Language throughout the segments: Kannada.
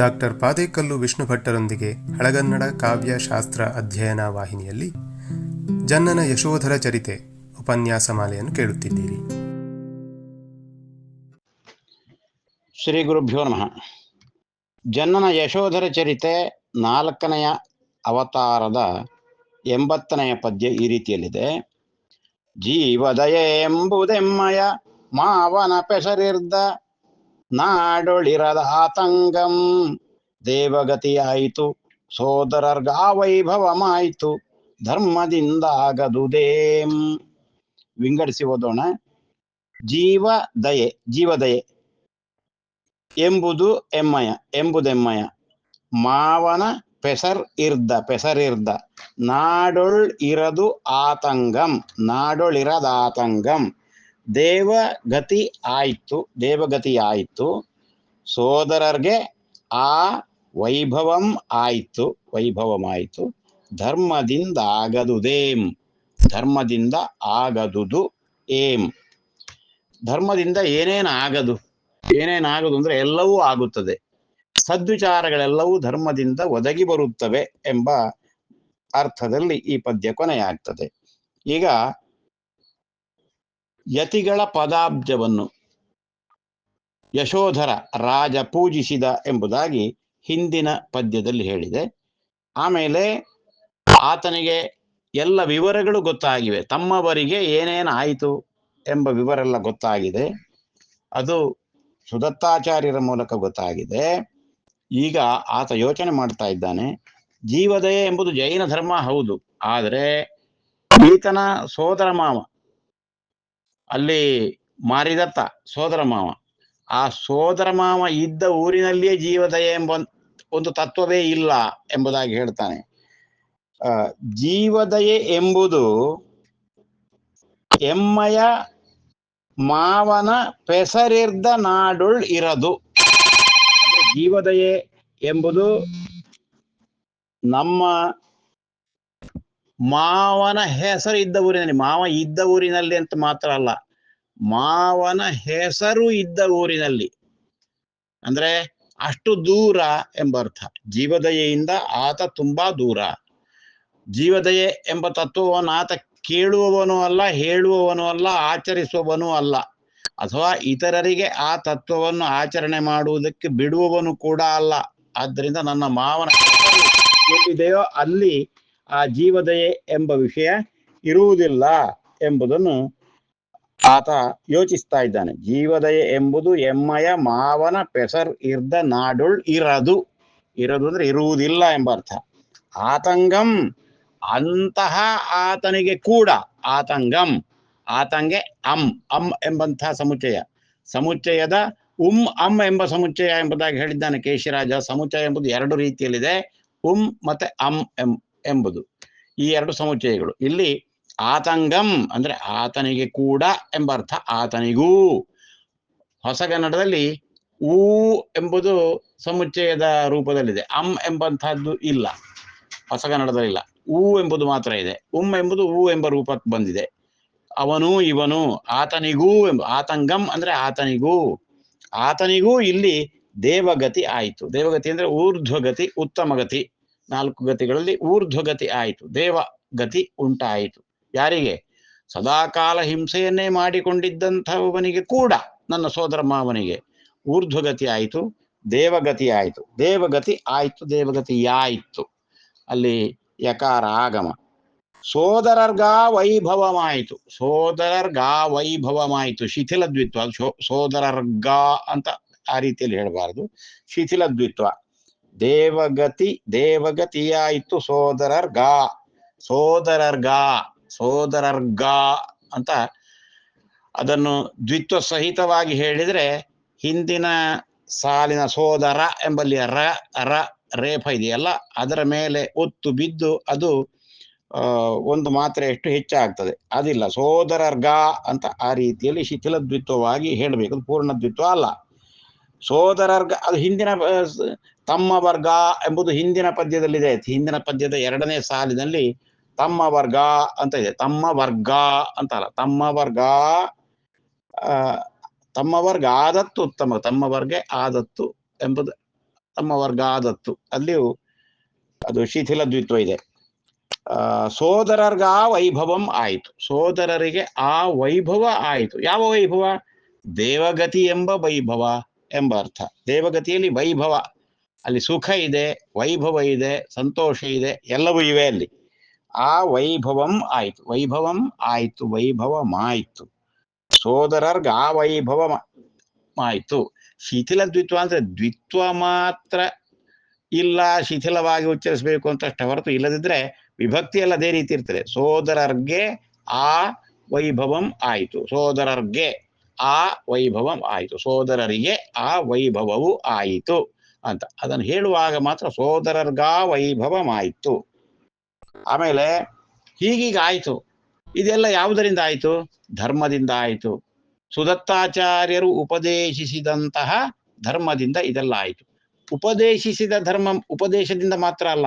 ಡಾಕ್ಟರ್ ಪಾದೇಕಲ್ಲು ವಿಷ್ಣು ಭಟ್ಟರೊಂದಿಗೆ ಹಳಗನ್ನಡ ಕಾವ್ಯ ಶಾಸ್ತ್ರ ಅಧ್ಯಯನ ವಾಹಿನಿಯಲ್ಲಿ ಜನ್ನನ ಯಶೋಧರ ಚರಿತೆ ಉಪನ್ಯಾಸ ಮಾಲೆಯನ್ನು ಕೇಳುತ್ತಿದ್ದೀರಿ. ಶ್ರೀ ಗುರುಭ್ಯೋ ನಮಃ. ಜನ್ನನ ಯಶೋಧರ ಚರಿತೆ ನಾಲ್ಕನೆಯ ಅವತಾರದ ಎಂಬತ್ತನೆಯ ಪದ್ಯ ಈ ರೀತಿಯಲ್ಲಿದೆ. ಜೀವದಯ ಎಂಬುದೆಮ್ಮಯ, ಮಾವನ ಪೆಸರಿರ್ದ ನಾಡೊಳಿರದ ಆತಂಗಂ. ದೇವಗತಿಯಾಯಿತು ಸೋದರರ್ಗಾವೈಭವಮಾಯಿತು ಧರ್ಮದಿಂದ ಆಗದುದೇಂ ವಿಂಗಡಿಸಿ ಓದೋಣ. ಜೀವ ದಯೆ ಜೀವದಯೆ ಎಂಬುದು ಎಮ್ಮಯ, ಎಂಬುದೆಮ್ಮಯ. ಮಾವನ ಪೆಸರ್ ಇರ್ದ ಪೆಸರಿರ್ದ ನಾಡೊಳ್ ಇರದು ಆತಂಗಂ ನಾಡೊಳಿರದಾತಂಗಂ ದೇವಗತಿ ಆಯಿತು ದೇವಗತಿ ಆಯಿತು, ಸೋದರರ್ಗೆ ಆ ವೈಭವಂ ಆಯಿತು ವೈಭವಮಾಯಿತು ಧರ್ಮದಿಂದ ಆಗದುದೇಂ ಧರ್ಮದಿಂದ ಆಗದುದು ಏಂ ಧರ್ಮದಿಂದ ಏನೇನು ಆಗದು ಏನೇನಾಗದು ಅಂದ್ರೆ ಎಲ್ಲವೂ ಆಗುತ್ತದೆ. ಸದ್ವಿಚಾರಗಳೆಲ್ಲವೂ ಧರ್ಮದಿಂದ ಒದಗಿ ಬರುತ್ತವೆ ಎಂಬ ಅರ್ಥದಲ್ಲಿ ಈ ಪದ್ಯ ಕೊನೆಯಾಗ್ತದೆ. ಈಗ ಯತಿಗಳ ಪದಾಬ್ಜವನ್ನು ಯಶೋಧರ ರಾಜ ಪೂಜಿಸಿದ ಎಂಬುದಾಗಿ ಹಿಂದಿನ ಪದ್ಯದಲ್ಲಿ ಹೇಳಿದೆ. ಆಮೇಲೆ ಆತನಿಗೆ ಎಲ್ಲ ವಿವರಗಳು ಗೊತ್ತಾಗಿವೆ. ತಮ್ಮವರಿಗೆ ಏನೇನು ಆಯಿತು ಎಂಬ ವಿವರ ಎಲ್ಲ ಗೊತ್ತಾಗಿದೆ. ಅದು ಸುದತ್ತಾಚಾರ್ಯರ ಮೂಲಕ ಗೊತ್ತಾಗಿದೆ. ಈಗ ಆತ ಯೋಚನೆ ಮಾಡ್ತಾ ಇದ್ದಾನೆ. ಜೀವದಯ ಎಂಬುದು ಜೈನ ಧರ್ಮ ಹೌದು. ಆದರೆ ಈತನ ಸೋದರ ಮಾವ ಅಲ್ಲಿ ಮಾರಿದತ್ತ ಸೋದರ ಮಾವ. ಆ ಸೋದರ ಮಾವ ಇದ್ದ ಊರಿನಲ್ಲಿಯೇ ಜೀವದಯ ಎಂಬ ಒಂದು ತತ್ವವೇ ಇಲ್ಲ ಎಂಬುದಾಗಿ ಹೇಳ್ತಾನೆ. ಜೀವದಯೆ ಎಂಬುದು ಎಮ್ಮಯ ಮಾವನ ಪೆಸರಿರ್ದ ನಾಡುಳ್ ಇರದು. ಜೀವದಯೆ ಎಂಬುದು ನಮ್ಮ ಮಾವನ ಹೆಸರು ಇದ್ದ ಊರಿನಲ್ಲಿ, ಮಾವ ಇದ್ದ ಊರಿನಲ್ಲಿ ಅಂತ ಮಾತ್ರ ಅಲ್ಲ, ಮಾವನ ಹೆಸರು ಇದ್ದ ಊರಿನಲ್ಲಿ. ಅಂದ್ರೆ ಅಷ್ಟು ದೂರ ಎಂಬ ಅರ್ಥ. ಜೀವದಯೆಯಿಂದ ಆತ ತುಂಬಾ ದೂರ. ಜೀವದಯೆ ಎಂಬ ತತ್ವವನ್ನು ಆತ ಕೇಳುವವನು ಅಲ್ಲ, ಹೇಳುವವನು ಅಲ್ಲ, ಆಚರಿಸುವವನು ಅಲ್ಲ. ಅಥವಾ ಇತರರಿಗೆ ಆ ತತ್ವವನ್ನು ಆಚರಣೆ ಮಾಡುವುದಕ್ಕೆ ಬಿಡುವವನು ಕೂಡ ಅಲ್ಲ. ಆದ್ದರಿಂದ ನನ್ನ ಮಾವನ ಎಲ್ಲಿದೆಯೋ ಅಲ್ಲಿ ಆ ಜೀವದಯೆ ಎಂಬ ವಿಷಯ ಇರುವುದಿಲ್ಲ ಎಂಬುದನ್ನು ಆತ ಯೋಚಿಸ್ತಾ ಇದ್ದಾನೆ. ಜೀವದಯೆ ಎಂಬುದು ಎಮ್ಮಯ ಮಾವನ ಪೆಸರ್ ಇರ್ದ ನಾಡುಳ್ ಇರದು. ಇರದು ಅಂದ್ರೆ ಇರುವುದಿಲ್ಲ ಎಂಬ ಅರ್ಥ. ಆತಂಗಂ ಅಂತಹ ಆತನಿಗೆ ಕೂಡ ಆತಂಗಂ. ಆತಂಗೆ ಅಂ ಅಂ ಎಂಬಂತಹ ಸಮುಚ್ಚಯ. ಸಮುಚ್ಚಯದ ಉಂ, ಅಂ ಎಂಬ ಸಮುಚ್ಚಯ ಎಂಬುದಾಗಿ ಹೇಳಿದ್ದಾನೆ ಕೇಶಿರಾಜ. ಸಮುಚ್ಚಯ ಎಂಬುದು ಎರಡು ರೀತಿಯಲ್ಲಿದೆ. ಉಂ ಮತ್ತೆ ಅಂ ಎಂ. ಎಂಬುದು. ಈ ಎರಡು ಸಮುಚ್ಚಯಗಳು. ಇಲ್ಲಿ ಆತಂಗಂ ಅಂದ್ರೆ ಆತನಿಗೆ ಕೂಡ ಎಂಬ ಅರ್ಥ. ಆತನಿಗೂ. ಹೊಸಗನ್ನಡದಲ್ಲಿ ಊ ಎಂಬುದು ಸಮುಚ್ಚಯದ ರೂಪದಲ್ಲಿದೆ. ಅಂ ಎಂಬಂತಹದ್ದು ಇಲ್ಲ. ಹೊಸಗನ್ನಡದಲ್ಲಿಲ್ಲ ಊ ಎಂಬುದು ಮಾತ್ರ ಇದೆ. ಉಮ್ ಎಂಬುದು ಊ ಎಂಬ ರೂಪಕ್ಕೆ ಬಂದಿದೆ. ಅವನು ಇವನು ಆತನಿಗೂ ಎಂಬ ಆತಂಗಂ ಅಂದ್ರೆ ಆತನಿಗೂ. ಆತನಿಗೂ ಇಲ್ಲಿ ದೇವಗತಿ ಆಯಿತು. ದೇವಗತಿ ಅಂದ್ರೆ ಊರ್ಧ್ವಗತಿ ಉತ್ತಮ ಗತಿ ನಾಲ್ಕು ಗತಿಗಳಲ್ಲಿ ಊರ್ಧ್ವಗತಿ ಆಯಿತು, ದೇವ ಗತಿ ಉಂಟಾಯಿತು. ಯಾರಿಗೆ? ಸದಾಕಾಲ ಹಿಂಸೆಯನ್ನೇ ಮಾಡಿಕೊಂಡಿದ್ದಂಥವನಿಗೆ ಕೂಡ, ನನ್ನ ಸೋದರ ಮಾವನಿಗೆ ಊರ್ಧ್ವಗತಿ ಆಯಿತು, ದೇವಗತಿ ಆಯಿತು. ದೇವಗತಿ ಆಯಿತು, ದೇವಗತಿ ಯಾಯಿತು. ಅಲ್ಲಿ ಯಕಾರ ಆಗಮ ಸೋದರರ್ಗ ವೈಭವಮಾಯಿತು ಸೋದರರ್ಗ ವೈಭವಮಾಯಿತು ಶಿಥಿಲದ್ವಿತ್ವ ಸೋದರರ್ಗ ಅಂತ ಆ ರೀತಿಯಲ್ಲಿ ಹೇಳಬಾರದು. ಶಿಥಿಲ ದ್ವಿತ್ವ ದೇವಗತಿ, ದೇವಗತಿಯಾಯಿತು ಸೋದರರ್ಗ ಸೋದರರ್ಗ ಸೋದರರ್ಗ ಅಂತ ಅದನ್ನು ದ್ವಿತ್ವ ಸಹಿತವಾಗಿ ಹೇಳಿದ್ರೆ ಹಿಂದಿನ ಸಾಲಿನ ಸೋದರ ಎಂಬಲ್ಲಿ ರ ರ, ರೇಫ ಇದೆಯಲ್ಲ, ಅದರ ಮೇಲೆ ಒತ್ತು ಬಿದ್ದು ಅದು ಒಂದು ಮಾತ್ರೆ ಎಷ್ಟು ಹೆಚ್ಚಾಗ್ತದೆ. ಅದಿಲ್ಲ, ಸೋದರರ್ಗ ಅಂತ ಆ ರೀತಿಯಲ್ಲಿ ಶಿಥಿಲ ದ್ವಿತ್ವವಾಗಿ ಹೇಳಬೇಕು. ಪೂರ್ಣ ದ್ವಿತ್ವ ಅಲ್ಲ. ಸೋದರರ್ಗ, ಅದು ಹಿಂದಿನ ತಮ್ಮ ವರ್ಗ ಎಂಬುದು ಹಿಂದಿನ ಪದ್ಯದಲ್ಲಿದೆ. ಹಿಂದಿನ ಪದ್ಯದ ಎರಡನೇ ಸಾಲಿನಲ್ಲಿ ತಮ್ಮ ವರ್ಗ ಅಂತ ಇದೆ. ತಮ್ಮ ವರ್ಗ ಅಂತ ಅಲ್ಲ. ತಮ್ಮ ವರ್ಗ ಆ, ತಮ್ಮ ವರ್ಗ ಆದತ್ತು ಉತ್ತಮ ತಮ್ಮ ವರ್ಗ ಆದತ್ತು ಎಂಬುದು ತಮ್ಮ ವರ್ಗ ಆದತ್ತು. ಅಲ್ಲಿಯೂ ಅದು ಶಿಥಿಲ ದ್ವಿತ್ವ ಇದೆ. ಆ ಸೋದರರ್ಗ ವೈಭವಂ ಆಯಿತು. ಸೋದರರಿಗೆ ಆ ವೈಭವ ಆಯಿತು. ಯಾವ ವೈಭವ? ದೇವಗತಿ ಎಂಬ ವೈಭವ ಎಂಬ ಅರ್ಥ. ದೇವಗತಿಯಲ್ಲಿ ವೈಭವ ಅಲ್ಲಿ ಸುಖ ಇದೆ, ವೈಭವ ಇದೆ, ಸಂತೋಷ ಇದೆ, ಎಲ್ಲವೂ ಇವೆ ಅಲ್ಲಿ. ಆ ವೈಭವಂ ಆಯಿತು. ವೈಭವಂ ಆಯಿತು, ವೈಭವಮಾಯಿತು. ಸೋದರರ್ಗ ಆ ವೈಭವ ಆಯಿತು. ಶಿಥಿಲ ದ್ವಿತ್ವ ಅಂದ್ರೆ ದ್ವಿತ್ವ ಮಾತ್ರ ಇಲ್ಲ, ಶಿಥಿಲವಾಗಿ ಉಚ್ಚರಿಸಬೇಕು ಅಂತ ಅಷ್ಟೇ ಹೊರತು ಇಲ್ಲದಿದ್ರೆ ವಿಭಕ್ತಿ ಎಲ್ಲ ಅದೇ ರೀತಿ ಇರ್ತದೆ. ಸೋದರರ್ಗೆ ಆ ವೈಭವಂ ಆಯಿತು. ಸೋದರರ್ಗೆ ಆ ವೈಭವಂ ಆಯಿತು. ಸೋದರರಿಗೆ ಆ ವೈಭವವು ಆಯಿತು. ಅಂತ. ಅದನ್ನು ಹೇಳುವಾಗ ಮಾತ್ರ ಸೋದರರ್ಗ ವೈಭವಮಾಯಿತು. ಆಮೇಲೆ ಹೀಗೀಗ ಆಯಿತು ಇದೆಲ್ಲ ಯಾವುದರಿಂದ ಆಯಿತು? ಧರ್ಮದಿಂದ ಆಯಿತು. ಸುದತ್ತಾಚಾರ್ಯರು ಉಪದೇಶಿಸಿದಂತಹ ಧರ್ಮದಿಂದ ಇದೆಲ್ಲ ಆಯಿತು. ಉಪದೇಶಿಸಿದ ಧರ್ಮ ಉಪದೇಶದಿಂದ ಮಾತ್ರ ಅಲ್ಲ.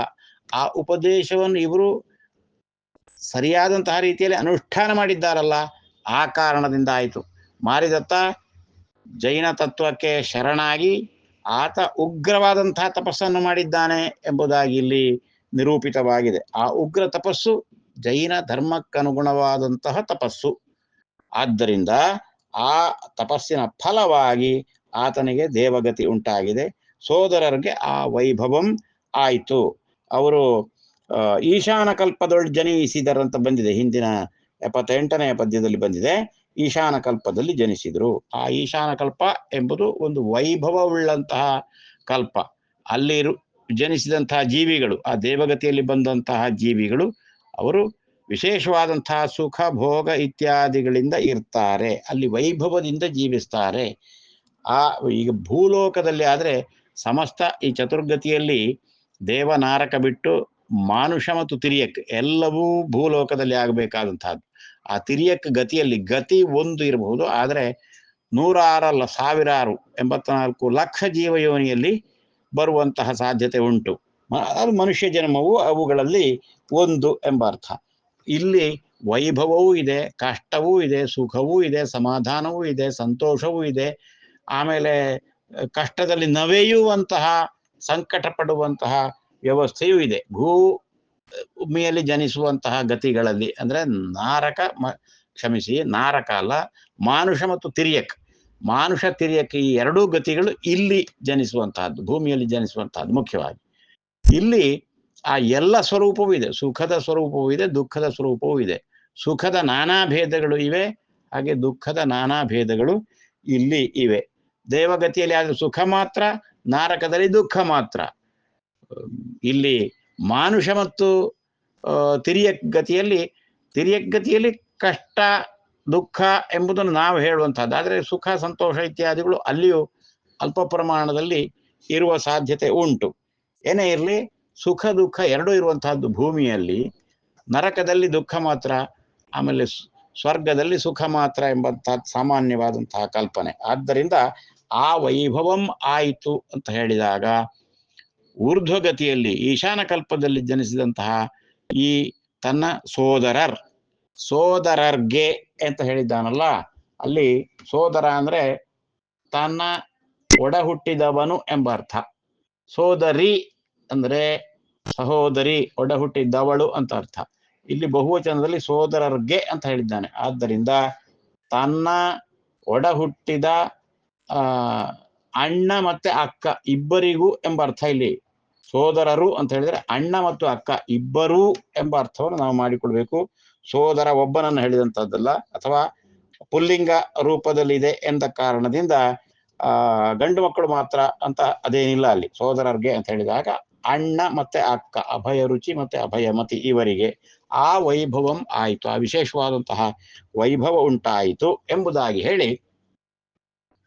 ಆ ಉಪದೇಶವನ್ನು ಇವರು ಸರಿಯಾದಂತಹ ರೀತಿಯಲ್ಲಿ ಅನುಷ್ಠಾನ ಮಾಡಿದ್ದಾರಲ್ಲ, ಆ ಕಾರಣದಿಂದ ಆಯಿತು. ಮಾರಿದತ್ತ ಜೈನ ತತ್ವಕ್ಕೆ ಶರಣಾಗಿ ಆತ ಉಗ್ರವಾದಂತಹ ತಪಸ್ಸನ್ನು ಮಾಡಿದ್ದಾನೆ ಎಂಬುದಾಗಿ ಇಲ್ಲಿ ನಿರೂಪಿತವಾಗಿದೆ. ಆ ಉಗ್ರ ತಪಸ್ಸು ಜೈನ ಧರ್ಮಕ್ಕನುಗುಣವಾದಂತಹ ತಪಸ್ಸು. ಆದ್ದರಿಂದ ಆ ತಪಸ್ಸಿನ ಫಲವಾಗಿ ಆತನಿಗೆ ದೇವಗತಿ ಉಂಟಾಗಿದೆ. ಸೋದರರಿಗೆ ಆ ವೈಭವಂ ಆಯಿತು. ಅವರು ಈಶಾನ ಕಲ್ಪದೊಳ್ ಜನಿಸಿದರಂತ ಬಂದಿದೆ. ಹಿಂದಿನ ಎಪ್ಪತ್ತೆಂಟನೆಯ ಪದ್ಯದಲ್ಲಿ ಬಂದಿದೆ. ಈಶಾನ ಕಲ್ಪದಲ್ಲಿ ಜನಿಸಿದರು. ಆ ಈಶಾನ ಕಲ್ಪ ಎಂಬುದು ಒಂದು ವೈಭವವುಳ್ಳಂತಹ ಕಲ್ಪ. ಅಲ್ಲಿ ಜನಿಸಿದಂತಹ ಜೀವಿಗಳು, ಆ ದೇವಗತಿಯಲ್ಲಿ ಬಂದಂತಹ ಜೀವಿಗಳು, ಅವರು ವಿಶೇಷವಾದಂತಹ ಸುಖ, ಭೋಗ ಇತ್ಯಾದಿಗಳಿಂದ ಇರ್ತಾರೆ. ಅಲ್ಲಿ ವೈಭವದಿಂದ ಜೀವಿಸ್ತಾರೆ. ಆ, ಈಗ ಭೂಲೋಕದಲ್ಲಿ ಆದ್ರೆ ಸಮಸ್ತ ಈ ಚತುರ್ಗತಿಯಲ್ಲಿ ದೇವನಾರಕ ಬಿಟ್ಟು ಮಾನುಷ ಮತ್ತು ತಿರಿಯಕ್ ಎಲ್ಲವೂ ಭೂಲೋಕದಲ್ಲಿ ಆಗಬೇಕಾದಂತಹದ್ದು ಆ ತಿರಿಯಕ್ಕೆ ಗತಿಯಲ್ಲಿ ಗತಿ ಒಂದು ಇರಬಹುದು. ಆದರೆ ನೂರಾರಲ್ಲ ಸಾವಿರಾರು ಎಂಬತ್ನಾಲ್ಕು ಲಕ್ಷ ಜೀವಯೋನಿಯಲ್ಲಿ ಬರುವಂತಹ ಸಾಧ್ಯತೆ ಉಂಟು. ಅದು ಮನುಷ್ಯ ಜನ್ಮವು ಅವುಗಳಲ್ಲಿ ಒಂದು ಎಂಬ ಅರ್ಥ. ಇಲ್ಲಿ ವೈಭವವೂ ಇದೆ, ಕಷ್ಟವೂ ಇದೆ, ಸುಖವೂ ಇದೆ, ಸಮಾಧಾನವೂ ಇದೆ, ಸಂತೋಷವೂ ಇದೆ. ಆಮೇಲೆ ಕಷ್ಟದಲ್ಲಿ ನವೆಯುವಂತಹ ಸಂಕಟ ಪಡುವಂತಹ ವ್ಯವಸ್ಥೆಯೂ ಇದೆ. ಭೂ ಭೂಮಿಯಲ್ಲಿ ಜನಿಸುವಂತಹ ಗತಿಗಳಲ್ಲಿ, ಅಂದ್ರೆ ನಾರಕ ಮ- ಕ್ಷಮಿಸಿ, ನಾರಕ ಅಲ್ಲ, ಮಾನುಷ ಮತ್ತು ತಿರ್ಯಕ್. ಮಾನುಷ, ತಿರ್ಯಕ್ ಈ ಎರಡೂ ಗತಿಗಳು ಇಲ್ಲಿ ಜನಿಸುವಂತಹದ್ದು, ಭೂಮಿಯಲ್ಲಿ ಜನಿಸುವಂತಹದ್ದು ಮುಖ್ಯವಾಗಿ. ಇಲ್ಲಿ ಆ ಎಲ್ಲ ಸ್ವರೂಪವೂ ಇದೆ, ಸುಖದ ಸ್ವರೂಪವೂ ಇದೆ, ದುಃಖದ ಸ್ವರೂಪವೂ ಇದೆ. ಸುಖದ ನಾನಾ ಭೇದಗಳು ಇವೆ, ಹಾಗೆ ದುಃಖದ ನಾನಾ ಭೇದಗಳು ಇಲ್ಲಿ ಇವೆ. ದೇವಗತಿಯಲ್ಲಿ ಆದರೆ ಸುಖ ಮಾತ್ರ, ನಾರಕದಲ್ಲಿ ದುಃಖ ಮಾತ್ರ. ಇಲ್ಲಿ ಮಾನುಷ ಮತ್ತು ಆ, ತಿರಿಯಕ್ ಗತಿಯಲ್ಲಿ ತಿರಿಯಕ್ ಗತಿಯಲ್ಲಿ ಕಷ್ಟ ದುಃಖ ಎಂಬುದನ್ನು ನಾವು ಹೇಳುವಂತಹದ್ದು ಆದರೆ ಸುಖ ಸಂತೋಷ ಇತ್ಯಾದಿಗಳು ಅಲ್ಲಿಯೂ ಅಲ್ಪ ಪ್ರಮಾಣದಲ್ಲಿ ಇರುವ ಸಾಧ್ಯತೆ ಉಂಟು. ಏನೇ ಇರಲಿ ಸುಖ ದುಃಖ ಎರಡೂ ಇರುವಂತಹದ್ದು ಭೂಮಿಯಲ್ಲಿ. ನರಕದಲ್ಲಿ ದುಃಖ ಮಾತ್ರ ಆಮೇಲೆ ಸ್ವರ್ಗದಲ್ಲಿ ಸುಖ ಮಾತ್ರ ಎಂಬಂತಹ ಸಾಮಾನ್ಯವಾದಂತಹ ಕಲ್ಪನೆ. ಆದ್ದರಿಂದ ಆ ವೈಭವಂ ಆಯಿತು ಅಂತ ಹೇಳಿದಾಗ ಊರ್ಧ್ವಗತಿಯಲ್ಲಿ ಈಶಾನ ಕಲ್ಪದಲ್ಲಿ ಜನಿಸಿದಂತಹ ಈ ತನ್ನ ಸೋದರರ್, ಸೋದರರ್ಗೆ ಅಂತ ಹೇಳಿದ್ದಾನಲ್ಲ, ಅಲ್ಲಿ ಸೋದರ ಅಂದ್ರೆ ತನ್ನ ಒಡ ಹುಟ್ಟಿದವನು ಎಂಬ ಅರ್ಥ. ಸೋದರಿ ಅಂದ್ರೆ ಸಹೋದರಿ ಒಡ ಹುಟ್ಟಿದವಳು ಅಂತ ಅರ್ಥ. ಇಲ್ಲಿ ಬಹುವಚನದಲ್ಲಿ ಸೋದರರ್ಗೆ ಅಂತ ಹೇಳಿದ್ದಾನೆ. ಆದ್ದರಿಂದ ತನ್ನ ಒಡ ಹುಟ್ಟಿದ ಆ ಅಣ್ಣ ಮತ್ತೆ ಅಕ್ಕ ಇಬ್ಬರಿಗೂ ಎಂಬ ಅರ್ಥ ಇಲ್ಲಿ. ಸೋದರರು ಅಂತ ಹೇಳಿದ್ರೆ ಅಣ್ಣ ಮತ್ತು ಅಕ್ಕ ಇಬ್ಬರೂ ಎಂಬ ಅರ್ಥವನ್ನು ನಾವು ಮಾಡಿಕೊಳ್ಬೇಕು. ಸೋದರ ಒಬ್ಬನನ್ನು ಹೇಳಿದಂಥದ್ದಲ್ಲ ಅಥವಾ ಪುಲ್ಲಿಂಗ ರೂಪದಲ್ಲಿದೆ ಎಂದ ಕಾರಣದಿಂದ, ಆ, ಗಂಡು ಮಕ್ಕಳು ಮಾತ್ರ ಅಂತ ಅದೇನಿಲ್ಲ ಅಲ್ಲಿ. ಸೋದರರಿಗೆ ಅಂತ ಹೇಳಿದಾಗ ಅಣ್ಣ ಮತ್ತೆ ಅಕ್ಕ, ಅಭಯ ರುಚಿ ಮತ್ತೆ ಅಭಯಮತಿ ಇವರಿಗೆ. ಆ ವೈಭವಂ ಆಯಿತು. ಆ ವಿಶೇಷವಾದಂತಹ ವೈಭವ ಉಂಟಾಯಿತು ಎಂಬುದಾಗಿ ಹೇಳಿ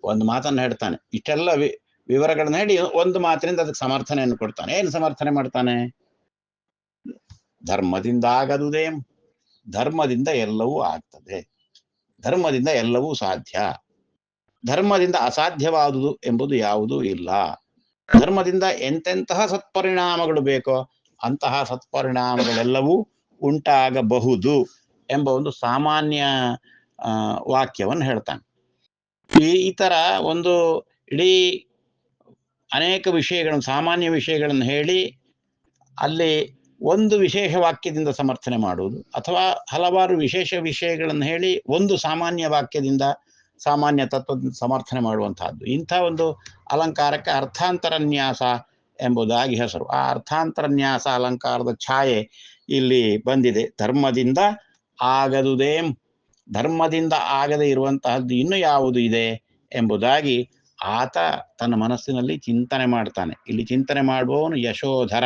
ಒಂದು ಮಾತನ್ನು ಹೇಳ್ತಾನೆ. ಇಷ್ಟೆಲ್ಲ ವಿ, ವಿವರಗಳನ್ನ ಹೇಳಿ ಒಂದು ಮಾತಿನಿಂದ ಅದಕ್ಕೆ ಸಮರ್ಥನೆಯನ್ನು ಕೊಡ್ತಾನೆ. ಏನು ಸಮರ್ಥನೆ ಮಾಡ್ತಾನೆ? ಧರ್ಮದಿಂದ ಆಗದುದೇ. ಧರ್ಮದಿಂದ ಎಲ್ಲವೂ ಆಗ್ತದೆ. ಧರ್ಮದಿಂದ ಎಲ್ಲವೂ ಸಾಧ್ಯ. ಧರ್ಮದಿಂದ ಅಸಾಧ್ಯವಾದುದು ಎಂಬುದು ಯಾವುದೂ ಇಲ್ಲ. ಧರ್ಮದಿಂದ ಎಂತೆಂತಹ ಸತ್ಪರಿಣಾಮಗಳು ಬೇಕೋ ಅಂತಹ ಸತ್ಪರಿಣಾಮಗಳೆಲ್ಲವೂ ಉಂಟಾಗಬಹುದು ಎಂಬ ಒಂದು ಸಾಮಾನ್ಯ ವಾಕ್ಯವನ್ನು ಹೇಳ್ತಾನೆ. ಈ ಈ ಥರ ಒಂದು ಇಡೀ ಅನೇಕ ವಿಷಯಗಳನ್ನು, ಸಾಮಾನ್ಯ ವಿಷಯಗಳನ್ನು ಹೇಳಿ ಅಲ್ಲಿ ಒಂದು ವಿಶೇಷ ವಾಕ್ಯದಿಂದ ಸಮರ್ಥನೆ ಮಾಡುವುದು ಅಥವಾ ಹಲವಾರು ವಿಶೇಷ ವಿಷಯಗಳನ್ನು ಹೇಳಿ ಒಂದು ಸಾಮಾನ್ಯ ವಾಕ್ಯದಿಂದ ಸಾಮಾನ್ಯ ತತ್ವದಿಂದ ಸಮರ್ಥನೆ ಮಾಡುವಂತಹದ್ದು. ಇಂಥ ಒಂದು ಅಲಂಕಾರಕ್ಕೆ ಅರ್ಥಾಂತರನ್ಯಾಸ ಎಂಬುದಾಗಿ ಹೆಸರು. ಆ ಅರ್ಥಾಂತರನ್ಯಾಸ ಅಲಂಕಾರದ ಛಾಯೆ ಇಲ್ಲಿ ಬಂದಿದೆ. ಧರ್ಮದಿಂದ ಆಗದುದೇ ಧರ್ಮದಿಂದ ಆಗದೆ ಇರುವಂತಹದ್ದು ಇನ್ನು ಯಾವುದು ಇದೆ ಎಂಬುದಾಗಿ ಆತ ತನ್ನ ಮನಸ್ಸಿನಲ್ಲಿ ಚಿಂತನೆ ಮಾಡ್ತಾನೆ. ಇಲ್ಲಿ ಚಿಂತನೆ ಮಾಡುವವನು ಯಶೋಧರ.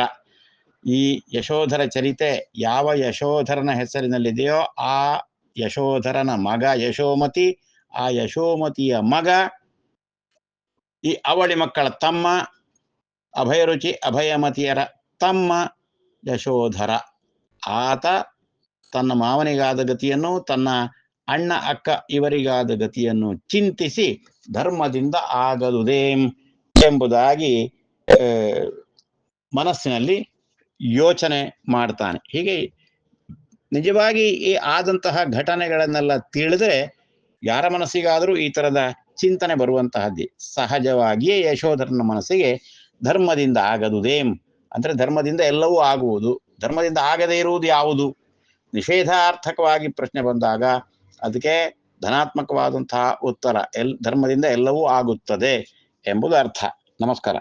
ಈ ಯಶೋಧರ ಚರಿತೆ ಯಾವ ಯಶೋಧರನ ಹೆಸರಿನಲ್ಲಿದೆಯೋ ಆ ಯಶೋಧರನ ಮಗ ಯಶೋಮತಿ, ಆ ಯಶೋಮತಿಯ ಮಗ ಈ ಅವಳಿ ಮಕ್ಕಳ ತಮ್ಮ, ಅಭಯರುಚಿ ಅಭಯಮತಿಯರ ತಮ್ಮ ಯಶೋಧರ. ಆತ ತನ್ನ ಮಾವನಿಗಾದ ಗತಿಯನ್ನು ತನ್ನ ಅಣ್ಣ, ಅಕ್ಕ ಇವರಿಗಾದ ಗತಿಯನ್ನು ಚಿಂತಿಸಿ ಧರ್ಮದಿಂದ ಆಗದುದೇಂ ಎಂಬುದಾಗಿ ಮನಸ್ಸಿನಲ್ಲಿ ಯೋಚನೆ ಮಾಡ್ತಾನೆ. ಹೀಗೆ ನಿಜವಾಗಿ ಈ ಆದಂತಹ ಘಟನೆಗಳನ್ನೆಲ್ಲ ತಿಳಿದ್ರೆ ಯಾರ ಮನಸ್ಸಿಗಾದರೂ ಈ ತರದ ಚಿಂತನೆ ಬರುವಂತಹದ್ದೇ. ಸಹಜವಾಗಿಯೇ ಯಶೋಧರನ ಮನಸ್ಸಿಗೆ ಧರ್ಮದಿಂದ ಆಗದುದೇಂ. ಅಂದ್ರೆ ಧರ್ಮದಿಂದ ಎಲ್ಲವೂ ಆಗುವುದು. ಧರ್ಮದಿಂದ ಆಗದೇ ಇರುವುದು ಯಾವುದು? ನಿಷೇಧಾರ್ಥಕವಾಗಿ ಪ್ರಶ್ನೆ ಬಂದಾಗ ಅದಕ್ಕೆ ಧನಾತ್ಮಕವಾದಂತಹ ಉತ್ತರ ಎಲ್ ಧರ್ಮದಿಂದ ಎಲ್ಲವೂ ಆಗುತ್ತದೆ ಎಂಬುದು ಅರ್ಥ. ನಮಸ್ಕಾರ.